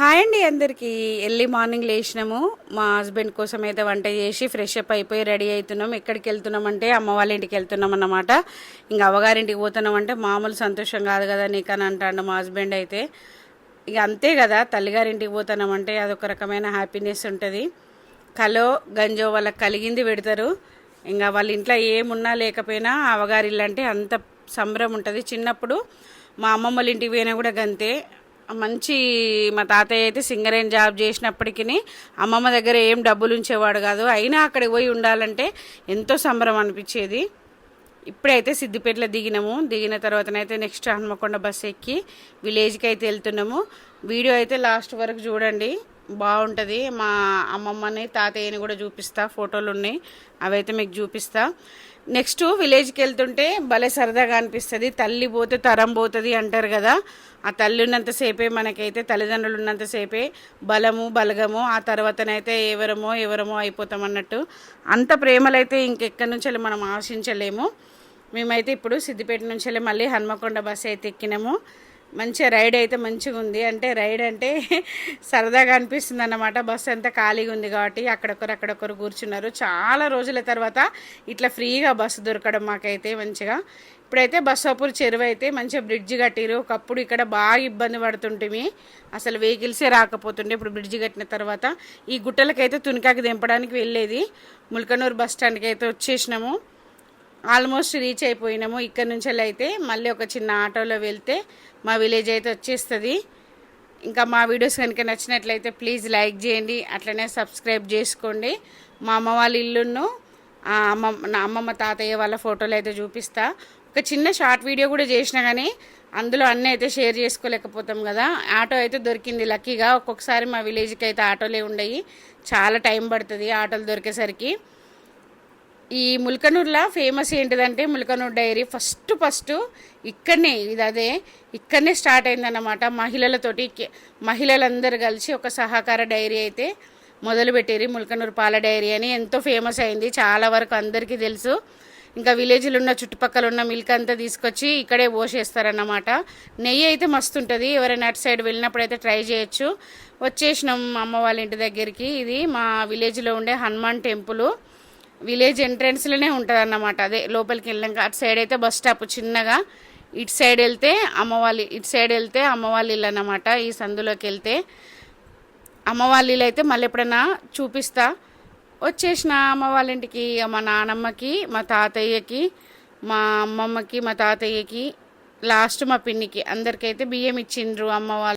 Hi అండి అందరికీ. Early morning లేచినాము. మా హస్బెండ్ కోసం అయితే వంట చేసి ఫ్రెష్ అప్ అయిపోయి రెడీ అవుతున్నాం. ఎక్కడికి వెళ్తున్నామంటే అమ్మ వాళ్ళ ఇంటికి వెళ్తున్నాం అన్నమాట. ఇంకా అవ్వగారింటికి పోతున్నామంటే మామూలు సంతోషం కాదు కదా నీకని అంటాడు మా హస్బెండ్ అయితే. ఇక అంతే కదా తల్లిగారింటికి పోతున్నామంటే అదొక రకమైన హ్యాపీనెస్ ఉంటుంది. కలో గంజో వాళ్ళకి కలిగింది పెడతారు. ఇంకా వాళ్ళ ఇంట్లో ఏమున్నా లేకపోయినా అవగారిల్లంటే అంత సంబరం ఉంటుంది. చిన్నప్పుడు మా అమ్మమ్మ వాళ్ళ ఇంటికి పోయినా కూడా గంతే. మంచి మా తాతయ్య అయితే సింగరేన్ జాబ్ చేసినప్పటికీ అమ్మమ్మ దగ్గర ఏం డబ్బులు ఉంచేవాడు కాదు. అయినా అక్కడికి పోయి ఉండాలంటే ఎంతో సంబరం అనిపించేది. ఇప్పుడైతే సిద్దిపేటలో దిగినాము. దిగిన తర్వాతనైతే నెక్స్ట్ హన్మకొండ బస్ ఎక్కి విలేజ్కి అయితే వెళ్తున్నాము. వీడియో అయితే లాస్ట్ వరకు చూడండి. బాగుంటుంది. మా అమ్మమ్మని తాతయ్యని కూడా చూపిస్తా. ఫోటోలు ఉన్నాయి అవైతే మీకు చూపిస్తా. నెక్స్ట్ విలేజ్కి వెళ్తుంటే భలే సరదాగా అనిపిస్తుంది. తల్లి పోతే తరం పోతుంది అంటారు కదా. ఆ తల్లి ఉన్నంతసేపే మనకైతే తల్లిదండ్రులు ఉన్నంతసేపే బలము బలగము ఆ తర్వాతనైతే ఎవరమో ఎవరమో అయిపోతాం అన్నట్టు. అంత ప్రేమలైతే ఇంకెక్కడి నుంచి మనం ఆశించలేము. మేమైతే ఇప్పుడు సిద్దిపేట నుంచి మళ్ళీ హన్మకొండ బస్ అయితే ఎక్కినాము. మంచిగా రైడ్ అయితే మంచిగా ఉంది. అంటే రైడ్ అంటే సరదాగా అనిపిస్తుంది అన్నమాట. బస్సు అంతా ఖాళీగా ఉంది కాబట్టి అక్కడొకరు అక్కడొకరు కూర్చున్నారు. చాలా రోజుల తర్వాత ఇట్లా ఫ్రీగా బస్సు దొరకడం మాకైతే మంచిగా. ఇప్పుడైతే బస్సాపూర్ చెరువు అయితే మంచిగా బ్రిడ్జ్ కట్టిరు. ఒకప్పుడు ఇక్కడ బాగా ఇబ్బంది పడుతుంటిమి. అసలు వెహికల్సే రాకపోతుండే. ఇప్పుడు బ్రిడ్జ్ కట్టిన తర్వాత ఈ గుట్టలకైతే తునికాకి దింపడానికి వెళ్ళేది. ముల్కనూరు బస్ స్టాండ్కి అయితే వచ్చేసినాము. ఆల్మోస్ట్ రీచ్ అయిపోయినాము. ఇక్కడ నుంచి అయితే మళ్ళీ ఒక చిన్న ఆటోలో వెళ్తే మా విలేజ్ అయితే వచ్చేస్తుంది. ఇంకా మా వీడియోస్ కనుక నచ్చినట్లయితే ప్లీజ్ లైక్ చేయండి అట్లనే సబ్స్క్రైబ్ చేసుకోండి. మా అమ్మ వాళ్ళ ఇల్లును అమ్మ నా అమ్మమ్మ తాతయ్య వాళ్ళ ఫోటోలు అయితే చూపిస్తా. ఒక చిన్న షార్ట్ వీడియో కూడా చేసినా కానీ అందులో అన్నీ అయితే షేర్ చేసుకోలేకపోతాం కదా. ఆటో అయితే దొరికింది లక్కీగా. ఒక్కొక్కసారి మా విలేజ్కి అయితే ఆటోలే ఉండయి. చాలా టైం పడుతుంది ఆటోలు దొరికేసరికి. ఈ ముల్కనూరులో ఫేమస్ ఏంటిదంటే ముల్కనూరు డైరీ. ఫస్ట్ ఫస్ట్ ఇక్కడనే ఇది అదే ఇక్కడనే స్టార్ట్ అయిందన్నమాట. మహిళలతోటి మహిళలందరూ కలిసి ఒక సహకార డైరీ అయితే మొదలుపెట్టారు ముల్కనూరు పాల డైరీ అని. ఎంతో ఫేమస్ అయింది. చాలా వరకు అందరికీ తెలుసు. ఇంకా విలేజ్లో ఉన్న చుట్టుపక్కల ఉన్న మిల్క్ అంతా తీసుకొచ్చి ఇక్కడే పోసేస్తారన్నమాట. నెయ్యి అయితే మస్తు ఉంటుంది. ఎవరైనా అటు సైడ్ వెళ్ళినప్పుడు అయితే ట్రై చేయొచ్చు. వచ్చేసినాం అమ్మ వాళ్ళ ఇంటి దగ్గరికి. ఇది మా విలేజ్లో ఉండే హనుమాన్ టెంపుల్. విలేజ్ ఎంట్రన్స్లోనే ఉంటుంది అన్నమాట అదే లోపలికి వెళ్ళాక అటు సైడ్ అయితే బస్ స్టాప్ చిన్నగా ఇటు సైడ్ వెళ్తే అమ్మ ఇటు సైడ్ వెళ్తే అమ్మ వాళ్ళ ఇల్లు అన్నమాట. ఈ సందులోకి వెళ్తే అమ్మ వాళ్ళ ఇల్లు అయితే మళ్ళీ ఎప్పుడైనా చూపిస్తా. వచ్చేసిన అమ్మ వాళ్ళ ఇంటికి మా నానమ్మకి మా తాతయ్యకి మా అమ్మమ్మకి మా తాతయ్యకి లాస్ట్ మా పిన్నికి అందరికైతే బియ్యం ఇచ్చిండ్రు అమ్మ వాళ్ళు